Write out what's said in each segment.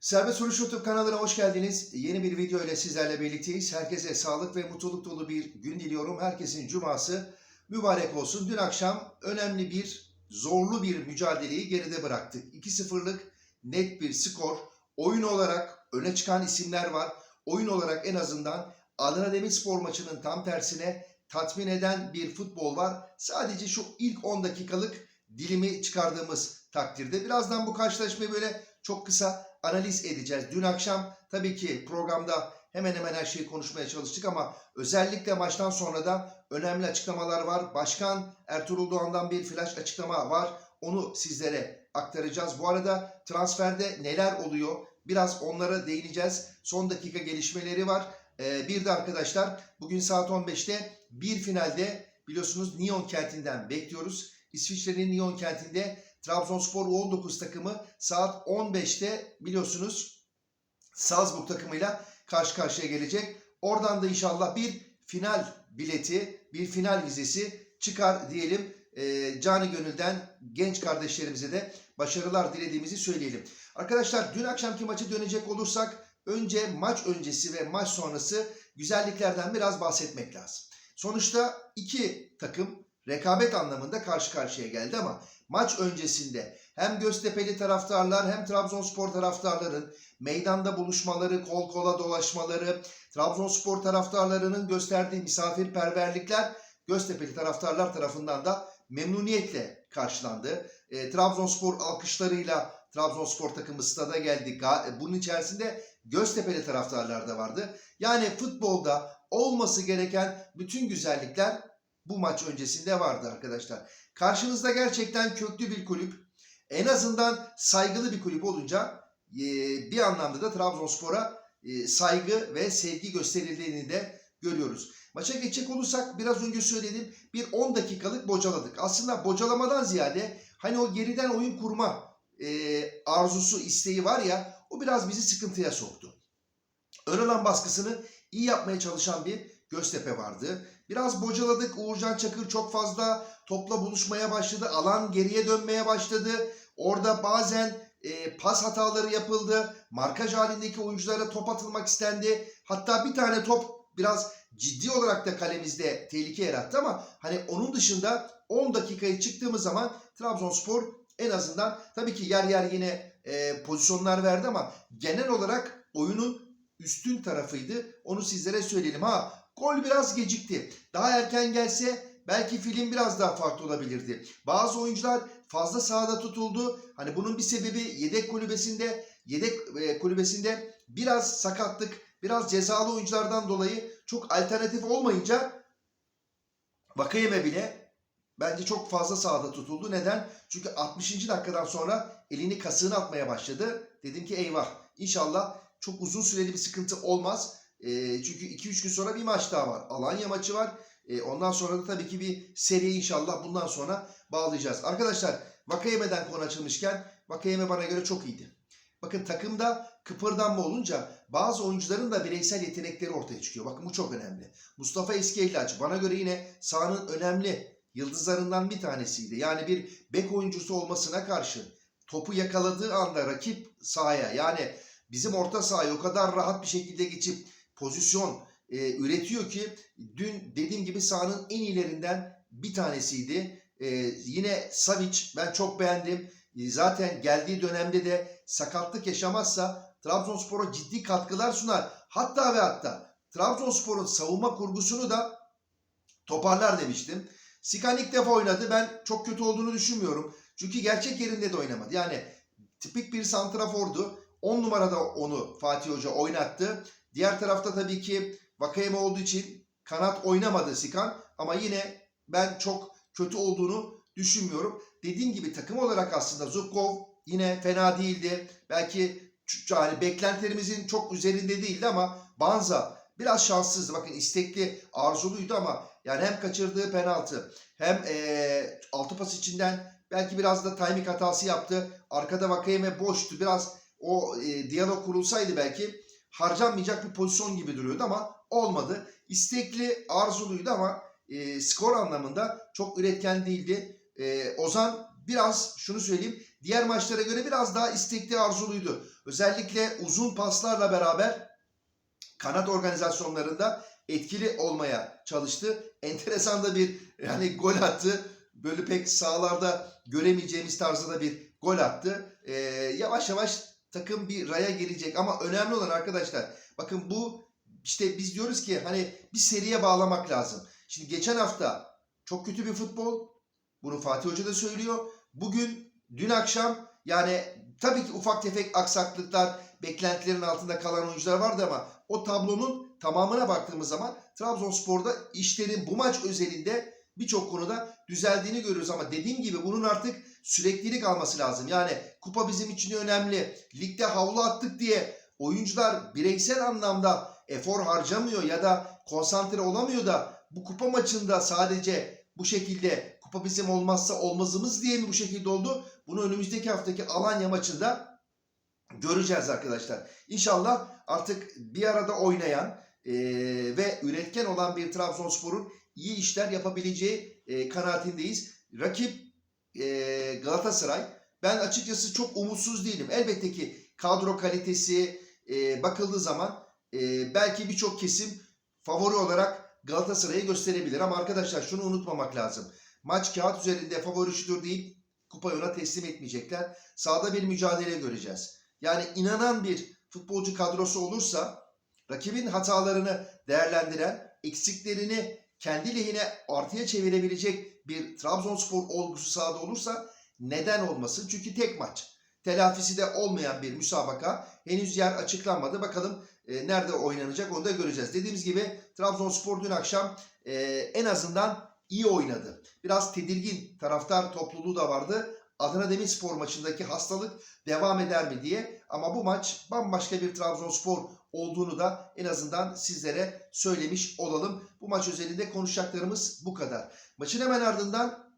Serbest Sonuç YouTube kanalına hoş geldiniz. Yeni bir video ile sizlerle birlikteyiz. Herkese sağlık ve mutluluk dolu bir gün diliyorum. Herkesin cuması mübarek olsun. Dün akşam önemli bir, zorlu bir mücadeleyi geride bıraktık. 2-0'lık net bir skor. Oyun olarak öne çıkan isimler var. Oyun olarak en azından Adana Demirspor maçının tam tersine tatmin eden bir futbol var. Sadece şu ilk 10 dakikalık dilimi çıkardığımız takdirde. Birazdan bu karşılaşmayı böyle çok kısa analiz edeceğiz. Dün akşam tabii ki programda hemen hemen her şeyi konuşmaya çalıştık ama özellikle maçtan sonra da önemli açıklamalar var. Başkan Ertuğrul Doğan'dan bir flash açıklama var. Onu sizlere aktaracağız. Bu arada transferde neler oluyor? Biraz onlara değineceğiz. Son dakika gelişmeleri var. Ee, bir de arkadaşlar bugün saat 15'te bir finalde biliyorsunuz Nyon kentinden bekliyoruz. İsviçre'nin Nyon kentinde Trabzonspor U19 takımı saat 15'te biliyorsunuz Salzburg takımıyla karşı karşıya gelecek. Oradan da inşallah bir final bileti, bir final vizesi çıkar diyelim. E, cani gönülden genç kardeşlerimize de başarılar dilediğimizi söyleyelim. Arkadaşlar dün akşamki maçı dönecek olursak önce maç öncesi ve maç sonrası güzelliklerden biraz bahsetmek lazım. Sonuçta iki takım rekabet anlamında karşı karşıya geldi ama maç öncesinde hem Göztepe'li taraftarlar hem Trabzonspor taraftarların meydanda buluşmaları, kol kola dolaşmaları, Trabzonspor taraftarlarının gösterdiği misafirperverlikler Göztepe'li taraftarlar tarafından da memnuniyetle karşılandı. E, Trabzonspor alkışlarıyla Trabzonspor takımı stada geldi. Ga- Bunun içerisinde Göztepe'li taraftarlar da vardı. Yani futbolda olması gereken bütün güzellikler bu maç öncesinde vardı arkadaşlar. Karşınızda gerçekten köklü bir kulüp, en azından saygılı bir kulüp olunca e, bir anlamda da Trabzonspor'a e, saygı ve sevgi gösterildiğini de görüyoruz. Maça geçecek olursak biraz önce söyledim bir 10 dakikalık bocaladık. Aslında bocalamadan ziyade hani o geriden oyun kurma e, arzusu, isteği var ya o biraz bizi sıkıntıya soktu. Ön alan baskısını iyi yapmaya çalışan bir Göztepe vardı. Biraz bocaladık. Uğurcan Çakır çok fazla topla buluşmaya başladı. Alan geriye dönmeye başladı. Orada bazen e, pas hataları yapıldı. Markaj halindeki oyunculara top atılmak istendi. Hatta bir tane top biraz ciddi olarak da kalemizde tehlike yarattı ama hani onun dışında 10 dakikayı çıktığımız zaman Trabzonspor en azından tabii ki yer yer yine e, pozisyonlar verdi ama genel olarak oyunun üstün tarafıydı. Onu sizlere söyleyelim. Ha Gol biraz gecikti. Daha erken gelse belki film biraz daha farklı olabilirdi. Bazı oyuncular fazla sahada tutuldu. Hani bunun bir sebebi yedek kulübesinde yedek e, kulübesinde biraz sakatlık, biraz cezalı oyunculardan dolayı çok alternatif olmayınca Vakayeme bile bence çok fazla sahada tutuldu. Neden? Çünkü 60. dakikadan sonra elini kasığına atmaya başladı. Dedim ki eyvah inşallah çok uzun süreli bir sıkıntı olmaz. E, çünkü 2-3 gün sonra bir maç daha var. Alanya maçı var. E, ondan sonra da tabii ki bir seri inşallah bundan sonra bağlayacağız. Arkadaşlar Vakayeme'den konu açılmışken Vakayeme bana göre çok iyiydi. Bakın takımda kıpırdanma olunca bazı oyuncuların da bireysel yetenekleri ortaya çıkıyor. Bakın bu çok önemli. Mustafa Eskiyelaç bana göre yine sahanın önemli yıldızlarından bir tanesiydi. Yani bir bek oyuncusu olmasına karşın topu yakaladığı anda rakip sahaya yani bizim orta sahaya o kadar rahat bir şekilde geçip pozisyon e, üretiyor ki dün dediğim gibi sahanın en iyilerinden bir tanesiydi. E, yine Savic ben çok beğendim. E, zaten geldiği dönemde de sakatlık yaşamazsa Trabzonspor'a ciddi katkılar sunar. Hatta ve hatta Trabzonspor'un savunma kurgusunu da toparlar demiştim. Sikan ilk defa oynadı. Ben çok kötü olduğunu düşünmüyorum. Çünkü gerçek yerinde de oynamadı. Yani tipik bir santrafordu. 10 numarada onu Fatih Hoca oynattı. Diğer tarafta tabii ki Vakayeme olduğu için kanat oynamadı Sikan ama yine ben çok kötü olduğunu düşünmüyorum. Dediğim gibi takım olarak aslında Zubkov yine fena değildi. Belki yani beklentilerimizin çok üzerinde değildi ama Banza biraz şanssızdı. Bakın istekli, arzuluydu ama yani hem kaçırdığı penaltı hem ee, altı pas içinden belki biraz da timing hatası yaptı. Arkada Vakayeme boştu. Biraz o e, diyalog kurulsaydı belki harcanmayacak bir pozisyon gibi duruyordu ama olmadı. İstekli, arzuluydu ama e, skor anlamında çok üretken değildi. E, Ozan biraz şunu söyleyeyim. Diğer maçlara göre biraz daha istekli arzuluydu. Özellikle uzun paslarla beraber kanat organizasyonlarında etkili olmaya çalıştı. Enteresan da bir yani gol attı. Böyle pek sahalarda göremeyeceğimiz tarzda da bir gol attı. Ee, yavaş yavaş takım bir raya gelecek ama önemli olan arkadaşlar bakın bu işte biz diyoruz ki hani bir seriye bağlamak lazım. Şimdi geçen hafta çok kötü bir futbol. Bunu Fatih Hoca da söylüyor. Bugün dün akşam yani tabii ki ufak tefek aksaklıklar, beklentilerin altında kalan oyuncular vardı ama o tablonun tamamına baktığımız zaman Trabzonspor'da işlerin bu maç özelinde birçok konuda düzeldiğini görüyoruz ama dediğim gibi bunun artık süreklilik alması lazım. Yani kupa bizim için önemli. Ligde havlu attık diye oyuncular bireysel anlamda efor harcamıyor ya da konsantre olamıyor da bu kupa maçında sadece bu şekilde kupa bizim olmazsa olmazımız diye mi bu şekilde oldu? Bunu önümüzdeki haftaki Alanya maçında göreceğiz arkadaşlar. İnşallah artık bir arada oynayan e, ve üretken olan bir Trabzonspor'un iyi işler yapabileceği e, kanaatindeyiz. Rakip e, Galatasaray. Ben açıkçası çok umutsuz değilim. Elbette ki kadro kalitesi e, bakıldığı zaman e, belki birçok kesim favori olarak Galatasaray'ı gösterebilir. Ama arkadaşlar şunu unutmamak lazım. Maç kağıt üzerinde favori şudur deyip kupayı ona teslim etmeyecekler. Sahada bir mücadele göreceğiz. Yani inanan bir futbolcu kadrosu olursa rakibin hatalarını değerlendiren, eksiklerini kendi lehine artıya çevirebilecek bir Trabzonspor olgusu sahada olursa neden olmasın? Çünkü tek maç. Telafisi de olmayan bir müsabaka. Henüz yer açıklanmadı. Bakalım e, nerede oynanacak onu da göreceğiz. Dediğimiz gibi Trabzonspor dün akşam e, en azından iyi oynadı. Biraz tedirgin taraftar topluluğu da vardı. Adana Demirspor maçındaki hastalık devam eder mi diye. Ama bu maç bambaşka bir Trabzonspor olduğunu da en azından sizlere söylemiş olalım. Bu maç özelinde konuşacaklarımız bu kadar. Maçın hemen ardından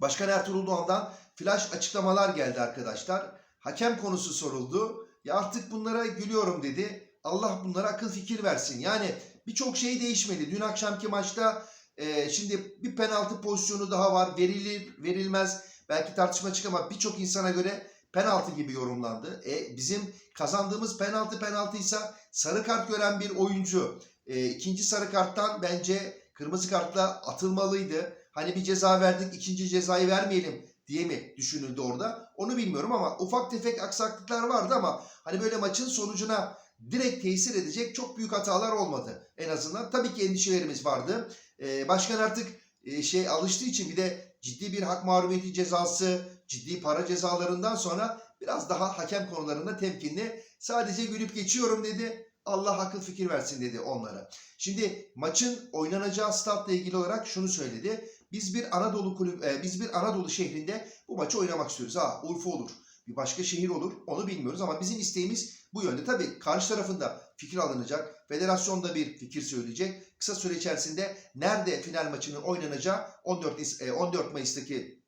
Başkan Ertuğrul Doğan'dan flash açıklamalar geldi arkadaşlar. Hakem konusu soruldu. Ya artık bunlara gülüyorum dedi. Allah bunlara akıl fikir versin. Yani birçok şey değişmedi. Dün akşamki maçta e, şimdi bir penaltı pozisyonu daha var. Verilir, verilmez. Belki tartışma çık ama birçok insana göre penaltı gibi yorumlandı. E, bizim kazandığımız penaltı penaltıysa sarı kart gören bir oyuncu e, ikinci sarı karttan bence kırmızı kartla atılmalıydı. Hani bir ceza verdik ikinci cezayı vermeyelim diye mi düşünüldü orada? Onu bilmiyorum ama ufak tefek aksaklıklar vardı ama hani böyle maçın sonucuna direkt tesir edecek çok büyük hatalar olmadı en azından. Tabii ki endişelerimiz vardı. Ee, başkan artık e, şey alıştığı için bir de ciddi bir hak mağlubiyeti cezası, ciddi para cezalarından sonra biraz daha hakem konularında temkinli. Sadece gülüp geçiyorum dedi. Allah akıl fikir versin dedi onlara. Şimdi maçın oynanacağı statla ilgili olarak şunu söyledi. Biz bir Anadolu kulüp, e, biz bir Anadolu şehrinde bu maçı oynamak istiyoruz. Ha Urfa olur, bir başka şehir olur. Onu bilmiyoruz ama bizim isteğimiz bu yönde. Tabii karşı tarafında fikir alınacak. Federasyon da bir fikir söyleyecek. Kısa süre içerisinde nerede final maçının oynanacağı 14 Nis- e, 14 Mayıs'taki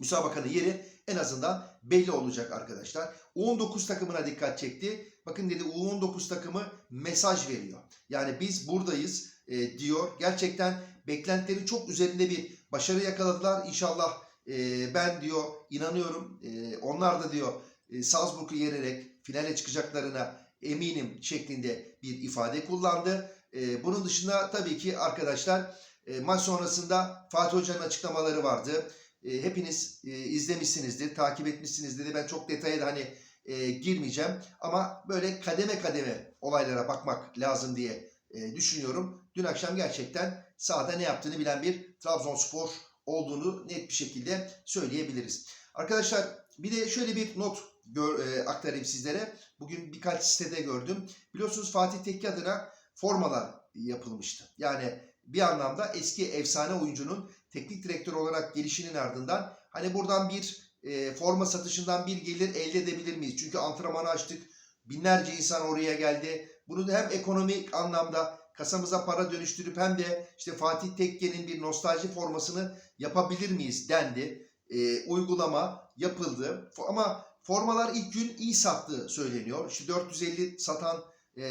müsabakanın yeri en azından belli olacak arkadaşlar. U19 takımına dikkat çekti. Bakın dedi U19 takımı mesaj veriyor. Yani biz buradayız e, diyor. Gerçekten beklentilerin çok üzerinde bir başarı yakaladılar. İnşallah e, ben diyor inanıyorum. E, onlar da diyor e, Salzburg'u yenerek finale çıkacaklarına eminim şeklinde bir ifade kullandı. E, bunun dışında tabii ki arkadaşlar e, maç sonrasında Fatih Hoca'nın açıklamaları vardı. E, hepiniz e, izlemişsinizdir, takip etmişsinizdir. Ben çok detaya da hani e, girmeyeceğim. Ama böyle kademe kademe olaylara bakmak lazım diye e, düşünüyorum. Dün akşam gerçekten sahada ne yaptığını bilen bir Trabzonspor olduğunu net bir şekilde söyleyebiliriz. Arkadaşlar bir de şöyle bir not gör, e, aktarayım sizlere. Bugün birkaç sitede gördüm. Biliyorsunuz Fatih Tekke adına formalar yapılmıştı. Yani bir anlamda eski efsane oyuncunun teknik direktör olarak gelişinin ardından hani buradan bir e, forma satışından bir gelir elde edebilir miyiz? Çünkü antrenmanı açtık. Binlerce insan oraya geldi. Bunu hem ekonomik anlamda kasamıza para dönüştürüp hem de işte Fatih Tekke'nin bir nostalji formasını yapabilir miyiz dendi. E, uygulama yapıldı. Ama formalar ilk gün iyi sattığı söyleniyor. İşte 450 satan e,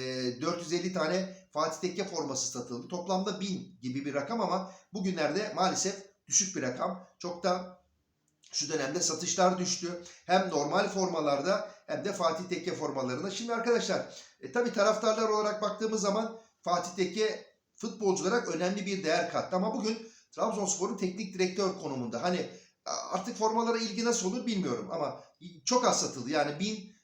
450 tane Fatih Tekke forması satıldı. Toplamda 1000 gibi bir rakam ama bugünlerde maalesef düşük bir rakam. Çok da Şu dönemde satışlar düştü. Hem normal formalarda hem de Fatih Tekke formalarında. Şimdi arkadaşlar e, tabii taraftarlar olarak baktığımız zaman Fatih Tekke futbolcu olarak önemli bir değer kattı. Ama bugün Trabzonspor'un teknik direktör konumunda. Hani artık formalara ilgi nasıl olur bilmiyorum ama çok az satıldı. Yani bin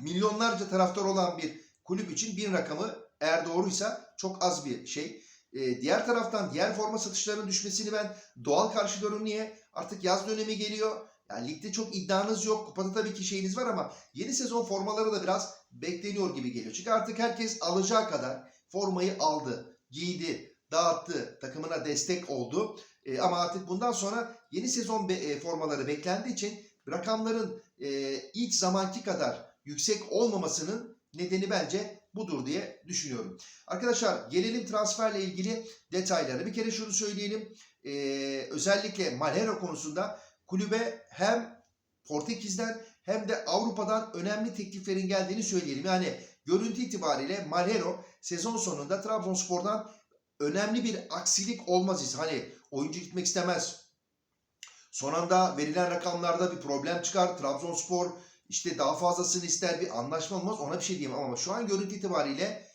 milyonlarca taraftar olan bir kulüp için bin rakamı eğer doğruysa çok az bir şey. Ee, diğer taraftan diğer forma satışlarının düşmesini ben doğal karşılıyorum. Niye? Artık yaz dönemi geliyor. Yani ligde çok iddianız yok. Kupada tabii ki şeyiniz var ama yeni sezon formaları da biraz bekleniyor gibi geliyor. Çünkü artık herkes alacağı kadar formayı aldı, giydi, dağıttı, takımına destek oldu. E, ama artık bundan sonra yeni sezon be, e, formaları beklendiği için rakamların e, ilk zamanki kadar yüksek olmamasının nedeni bence budur diye düşünüyorum. Arkadaşlar gelelim transferle ilgili detaylara. Bir kere şunu söyleyelim. E, özellikle Malhero konusunda kulübe hem Portekiz'den hem de Avrupa'dan önemli tekliflerin geldiğini söyleyelim. Yani görüntü itibariyle Malhero sezon sonunda Trabzonspor'dan önemli bir aksilik olmaz ise hani oyuncu gitmek istemez. Son anda verilen rakamlarda bir problem çıkar. Trabzonspor işte daha fazlasını ister bir anlaşma olmaz ona bir şey diyemem ama şu an görüntü itibariyle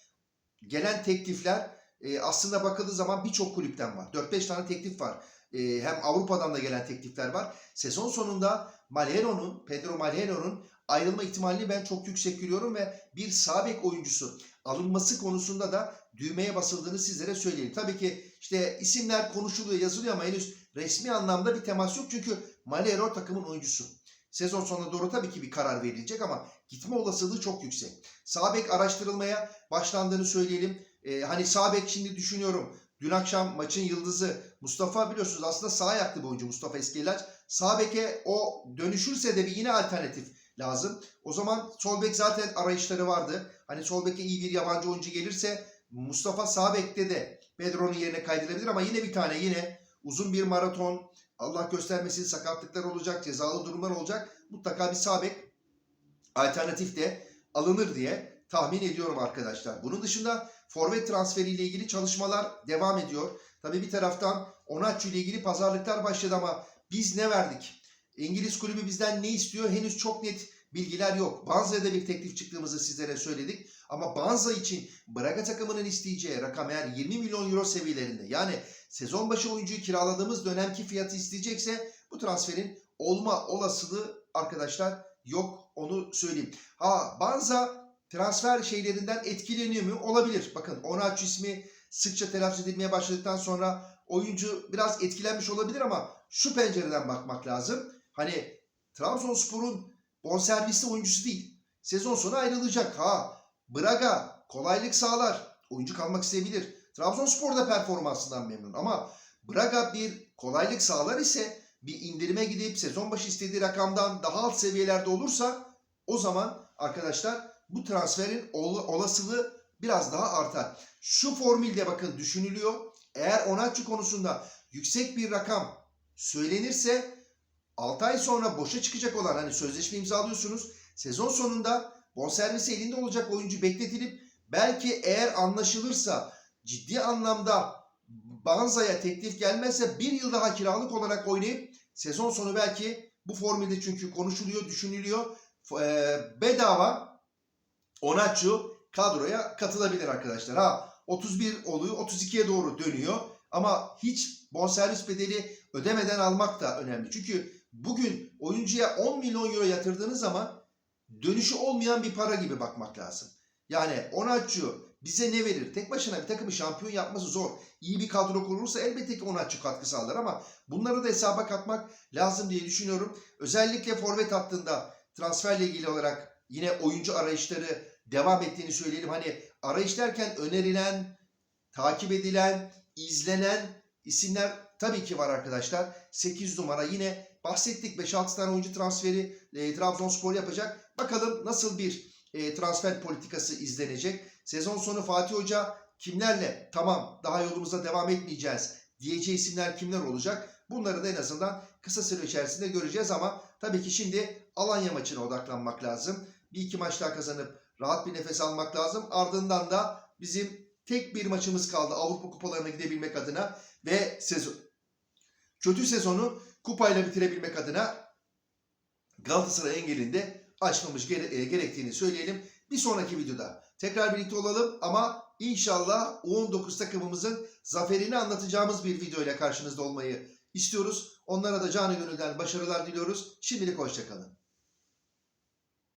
gelen teklifler e, aslında bakıldığı zaman birçok kulüpten var. 4-5 tane teklif var. E, hem Avrupa'dan da gelen teklifler var. Sezon sonunda Malhero'nun, Pedro Malhero'nun ayrılma ihtimalini ben çok yüksek görüyorum ve bir sağ bek oyuncusu alınması konusunda da düğmeye basıldığını sizlere söyleyeyim. Tabii ki işte isimler konuşuluyor, yazılıyor ama henüz resmi anlamda bir temas yok. Çünkü Malhero takımın oyuncusu. Sezon sonuna doğru tabii ki bir karar verilecek ama gitme olasılığı çok yüksek. Sağ bek araştırılmaya başlandığını söyleyelim. Ee, hani sağ bek şimdi düşünüyorum. Dün akşam maçın yıldızı Mustafa biliyorsunuz aslında sağ ayaklı bir oyuncu Mustafa Eskilaç. Sağ beke o dönüşürse de bir yine alternatif lazım. O zaman sol bek zaten arayışları vardı. Hani sol beke iyi bir yabancı oyuncu gelirse Mustafa sağ bekte de Pedro'nun yerine kaydedilebilir ama yine bir tane yine uzun bir maraton Allah göstermesin sakatlıklar olacak, cezalı durumlar olacak. Mutlaka bir sağ bek alternatif de alınır diye tahmin ediyorum arkadaşlar. Bunun dışında forvet transferiyle ilgili çalışmalar devam ediyor. Tabii bir taraftan Onatçı ile ilgili pazarlıklar başladı ama biz ne verdik? İngiliz kulübü bizden ne istiyor? Henüz çok net bilgiler yok. Banza'ya da bir teklif çıktığımızı sizlere söyledik. Ama Banza için Braga takımının isteyeceği rakam eğer 20 milyon euro seviyelerinde yani sezon başı oyuncuyu kiraladığımız dönemki fiyatı isteyecekse bu transferin olma olasılığı arkadaşlar yok onu söyleyeyim. Ha Banza transfer şeylerinden etkileniyor mu? Olabilir. Bakın Onaç ismi sıkça telaffuz edilmeye başladıktan sonra oyuncu biraz etkilenmiş olabilir ama şu pencereden bakmak lazım. Hani Trabzonspor'un bonservisli oyuncusu değil. Sezon sonu ayrılacak. Ha Braga kolaylık sağlar. Oyuncu kalmak isteyebilir. Trabzonspor da performansından memnun ama Braga bir kolaylık sağlar ise bir indirime gidip sezon başı istediği rakamdan daha alt seviyelerde olursa o zaman arkadaşlar bu transferin ol- olasılığı biraz daha artar. Şu formülde bakın düşünülüyor. Eğer Onatçı konusunda yüksek bir rakam söylenirse 6 ay sonra boşa çıkacak olan hani sözleşme imzalıyorsunuz. Sezon sonunda bonservisi elinde olacak oyuncu bekletilip belki eğer anlaşılırsa ciddi anlamda Banza'ya teklif gelmezse bir yıl daha kiralık olarak oynayıp sezon sonu belki bu formülde çünkü konuşuluyor, düşünülüyor. E, bedava Onatçu kadroya katılabilir arkadaşlar. Ha 31 oluyor, 32'ye doğru dönüyor. Ama hiç bonservis bedeli ödemeden almak da önemli. Çünkü bugün oyuncuya 10 milyon euro yatırdığınız zaman dönüşü olmayan bir para gibi bakmak lazım. Yani Onatçu bize ne verir? Tek başına bir takımı şampiyon yapması zor. İyi bir kadro kurulursa elbette ki Onatçu katkı sağlar ama bunları da hesaba katmak lazım diye düşünüyorum. Özellikle forvet hattında transferle ilgili olarak yine oyuncu arayışları devam ettiğini söyleyelim. Hani arayış önerilen, takip edilen, izlenen isimler tabii ki var arkadaşlar. 8 numara yine bahsettik 5-6 tane oyuncu transferi e, Trabzonspor yapacak. Bakalım nasıl bir e, transfer politikası izlenecek. Sezon sonu Fatih Hoca kimlerle tamam daha yolumuza devam etmeyeceğiz diyeceği isimler kimler olacak? Bunları da en azından kısa süre içerisinde göreceğiz ama tabii ki şimdi Alanya maçına odaklanmak lazım. Bir iki maç daha kazanıp rahat bir nefes almak lazım. Ardından da bizim tek bir maçımız kaldı Avrupa kupalarına gidebilmek adına ve sezon kötü sezonu kupayla bitirebilmek adına Galatasaray engelinde aşmamız gere- e, gerektiğini söyleyelim. Bir sonraki videoda tekrar birlikte olalım ama inşallah U19 takımımızın zaferini anlatacağımız bir video ile karşınızda olmayı istiyoruz. Onlara da canı gönülden başarılar diliyoruz. Şimdilik hoşçakalın.